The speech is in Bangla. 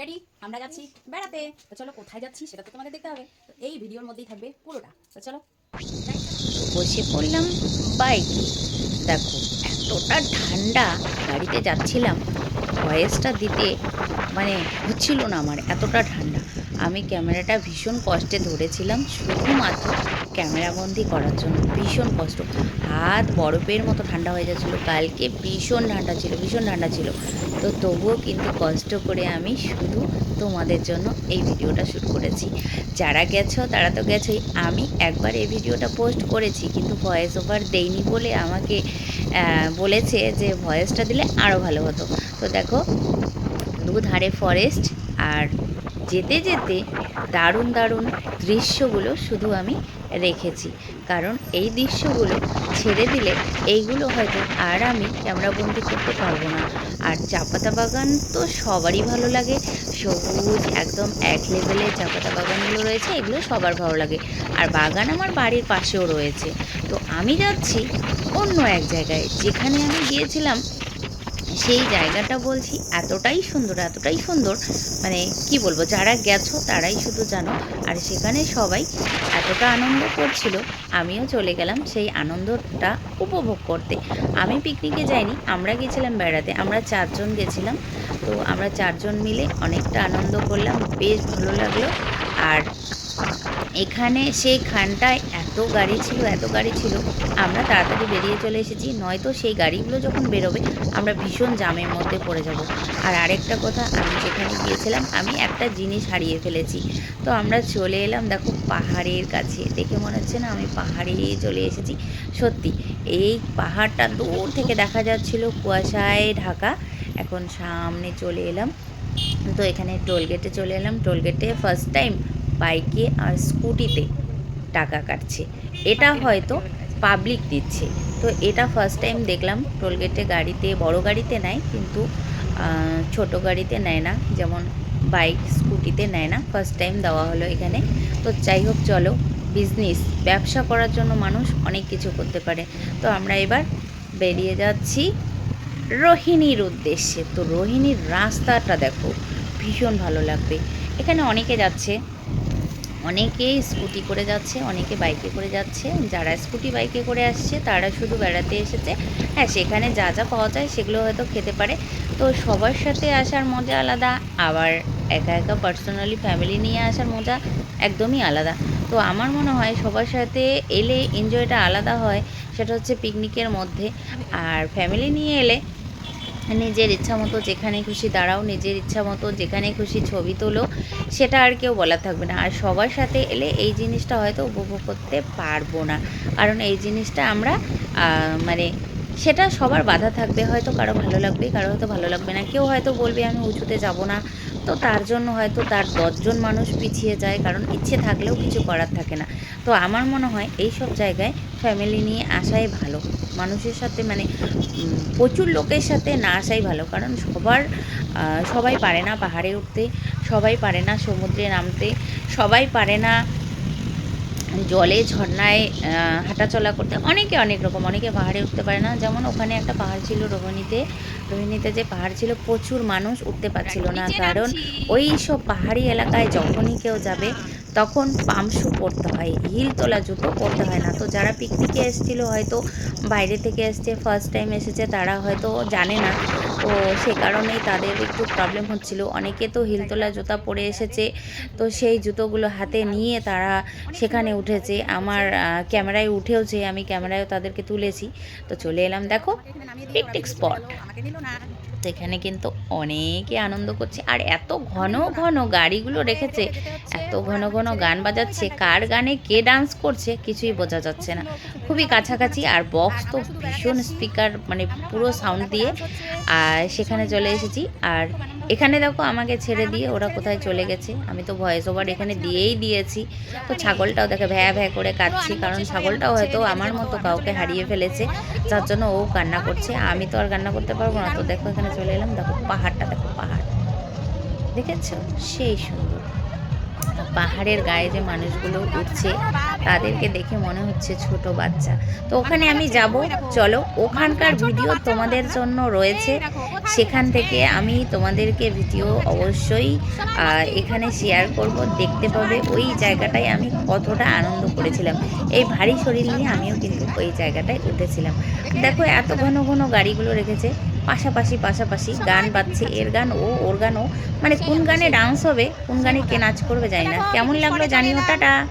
রেডি আমরা যাচ্ছি বেড়াতে। তো চলো, কোথায় যাচ্ছি সেটা তো তোমাদের দেখতে হবে। তো এই ভিডিওর মধ্যেই থাকবে পুরোটা। তো চলো। বসে পড়লাম বাইকে। দেখো, এতটা ঠান্ডা গাড়িতে যাচ্ছিলাম। ভয়েসটা দিতে মানে হচ্ছিল না আমার, এতটা ঠান্ডা। আমি ক্যামেরাটা ভীষণ কষ্টে ধরেছিলাম, শুধুমাত্র ক্যামেরাবন্দি করার জন্য ভীষণ কষ্ট। হাত বরফের মতো ঠান্ডা হয়ে যাচ্ছিল। কালকে ভীষণ ঠান্ডা ছিল, ভীষণ ঠান্ডা ছিল। তো তবুও কিন্তু কষ্ট করে আমি শুধু তোমাদের জন্য এই ভিডিওটা শ্যুট করেছি। যারা গেছো, তারা তো গেছোই। আমি একবার এই ভিডিওটা পোস্ট করেছি, কিন্তু ভয়েস ওভার দেইনি বলে আমাকে বলেছে যে ভয়েসটা দিলে আরও ভালো হতো। তো দেখো, দুধারে ফরেস্ট আর যেতে যেতে দারুণ দারুণ দৃশ্যগুলো শুধু আমি রেখেছি। কারণ এই দৃশ্যগুলো ছেড়ে দিলে এইগুলো হয়তো আর আমি ক্যামেরাবন্দি করতে পারব না। আর চাপাতা বাগান তো সবারই ভালো লাগে। সবুজ, একদম এক লেভেলে চাপাতা বাগানগুলো রয়েছে, এগুলো সবার ভালো লাগে। আর বাগান আমার বাড়ির পাশেও রয়েছে। তো আমি যাচ্ছি অন্য এক জায়গায়। যেখানে আমি গিয়েছিলাম সেই জায়গাটা বলছি, এতটাই সুন্দর এতটাই সুন্দর মানে কি বলব, যারা গেছো তারাই শুধু জানো। আর সেখানে সবাই এতটা আনন্দ করছিল, আমিও চলে গেলাম সেই আনন্দটা উপভোগ করতে। আমি পিকনিকে যাইনি, আমরা গেছিলাম বেড়াতে, আমরা চারজন গেছিলাম। তো আমরা চারজন মিলে অনেকটা আনন্দ করলাম, বেশ ভালো লাগল। আর এখানে সেই খানটায় এত গাড়ি ছিল, এত গাড়ি ছিল। আমরা তাড়াতাড়ি বেরিয়ে চলে এসেছি। নয়তো সেই গাড়িগুলো যখন বেরোবে, আমরা ভীষণ জামের মধ্যে পড়ে যাব। আর আরেকটা কথা, আমি যেখানে গিয়েছিলাম, আমি একটা জিনিস হারিয়ে ফেলেছি। তো আমরা চলে এলাম, দেখো, পাহাড়ের কাছে। দেখে মনে হচ্ছে না আমি পাহাড়ে চলে এসেছি। সত্যি, এই পাহাড়টা দূর থেকে দেখা যাচ্ছিল কুয়াশায় ঢাকা। এখন সামনে চলে এলাম। তো এখানে টোলগেটে চলে এলাম। টোলগেটে ফার্স্ট টাইম বাইকে আর স্কুটিতে টাকা কাটছে। এটা হয়তো পাবলিক দিচ্ছে। তো এটা ফার্স্ট টাইম দেখলাম। টোলগেটে গাড়িতে, বড় গাড়িতে নেয় কিন্তু ছোট গাড়িতে নেয় না। যেমন বাইক স্কুটিতে নেয় না। ফার্স্ট টাইম দেওয়া হলো এখানে। তো যাই হোক, চলো। বিজনেস ব্যবসা করার জন্য মানুষ অনেক কিছু করতে পারে। তো আমরা এবার বেরিয়ে যাচ্ছি রোহিণীর উদ্দেশ্যে। তো রোহিণীর রাস্তাটা দেখো, ভীষণ ভালো লাগবে। এখানে অনেকে যাচ্ছে। অনেকে স্কুটি করে যাচ্ছে, অনেকে বাইকে করে যাচ্ছে। যারা স্কুটি বাইকে করে আসছে, তারা শুধু বেড়াতে এসেছে। হ্যাঁ সেখানে যা যা পাওয়া যায় সেগুলো হয়তো খেতে পারে। তো সবার সাথে আসার মজা আলাদা, আবার একা একা পার্সোনালি ফ্যামিলি নিয়ে আসার মজা একদমই আলাদা। তো আমার মনে হয় সবার সাথে এলে এনজয়টা আলাদা হয়, সেটা হচ্ছে পিকনিকের মধ্যে। আর ফ্যামিলি নিয়ে এলে নিজের ইচ্ছা মতো যেখানে খুশি দাঁড়াও, নিজের ইচ্ছা মতো যেখানে খুশি ছবি তোলো, সেটা আর কেউ বলা থাকবে না। আর সবার সাথে এলে এই জিনিসটা হয়তো উপভোগ করতে পারব না। কারণ এই জিনিসটা আমরা মানে সেটা সবার বাধা থাকবে, হয়তো কারও ভালো লাগবে কারও হয়তো ভালো লাগবে না। কেউ হয়তো বলবে, আমি উঁচুতে যাব না। তো তার জন্য হয়তো তার দশজন মানুষ পিছিয়ে যায়, কারণ ইচ্ছে থাকলেও কিছু করার থাকে না। তো আমার মনে হয় এই সব জায়গায় ফ্যামিলি নিয়ে আসাই ভালো। মানুষের সাথে মানে প্রচুর লোকের সাথে না আসাই ভালো। কারণ সবার সবাই পারে না পাহাড়ে উঠতে, সবাই পারে না সমুদ্রে নামতে, সবাই পারে না জলে ঝর্ণায় হাঁটাচলা করতে অনেকে অনেক রকম অনেকে পাহাড়ে উঠতে পারে না। যেমন ওখানে একটা পাহাড় ছিল রোহিণীতে। রোহিণীতে যে পাহাড় ছিল প্রচুর মানুষ উঠতে পারছিল না। কারণ ওই সব পাহাড়ি এলাকায় যখনই কেউ যাবে তখন পামশু পরতে হয়, হিল তোলা জুতো পরতে হয় না। তো যারা পিকনিকে এসেছিল হয়তো বাইরে থেকে এসছে ফার্স্ট টাইম এসেছে, তারা হয়তো জানে না। তো সে কারণেই তাদের একটু প্রবলেম হচ্ছিল। অনেকে তো হিল তোলা জুতা পরে এসেছে, তো সেই জুতোগুলো হাতে নিয়ে তারা সেখানে উঠেছে। আমার ক্যামেরায় উঠেওছে আমি ক্যামেরায়ও তাদেরকে তুলেছি। তো চলে এলাম, দেখো পিকনিক স্পট আমাকে দিল না তো এখানে কিন্তু অনেকে আনন্দ করছে। আর এত ঘন ঘন গাড়িগুলো রেখেছে, এত ঘন ঘন গান বাজাচ্ছে, কার গানে কে ডান্স করছে কিছুই বোঝা যাচ্ছে না। খুবই কাছাকাছি আর বক্স তো ভীষণ স্পিকার মানে পুরো সাউন্ড দিয়ে। আর সেখানে চলে এসেছি। আর এখানে দেখো আমাকে ছেড়ে দিয়ে ওরা কোথায় চলে গেছে। আমি তো ভয়েস ওভার এখানে দিয়েই দিয়েছি। তো ছাগলটাও দেখে ভ্যা ভ্যা করে কাঁদছে, কারণ ছাগলটাও হয়তো আমার মতো কাউকে হারিয়ে ফেলেছে, যার জন্য ও কান্না করছে। আমি তো আর কান্না করতে পারব না। তো দেখো এখানে চলে এলাম। দেখো পাহাড়টা, দেখো পাহাড়। দেখেছ? সেই সুন্দর। পাহাড়ের গায়ে যে মানুষগুলো উঠছে, তাদেরকে দেখে মনে হচ্ছে ছোট বাচ্চা। তো ওখানে আমি যাব। চলো, ওখানকার ভিডিও তোমাদের জন্য রয়েছে। সেখান থেকে আমি তোমাদেরকে ভিডিও অবশ্যই এখানে শেয়ার করব। দেখতে পাবে ওই জায়গাটায় আমি কতটা আনন্দ করেছিলাম। এই ভারী শরীর নিয়ে আমিও কিন্তু ওই জায়গাটায় উঠেছিলাম। দেখো, এত ঘন ঘন গাড়িগুলো রেখেছে। পাশাপাশি পাশাপাশি গান বাজছে, এর গান ও, ওর গানও। মানে কোন গানে ডান্স হবে, কোন গানে কে নাচ করবে জানি না। কেমন লাগল জানিও, টাটা।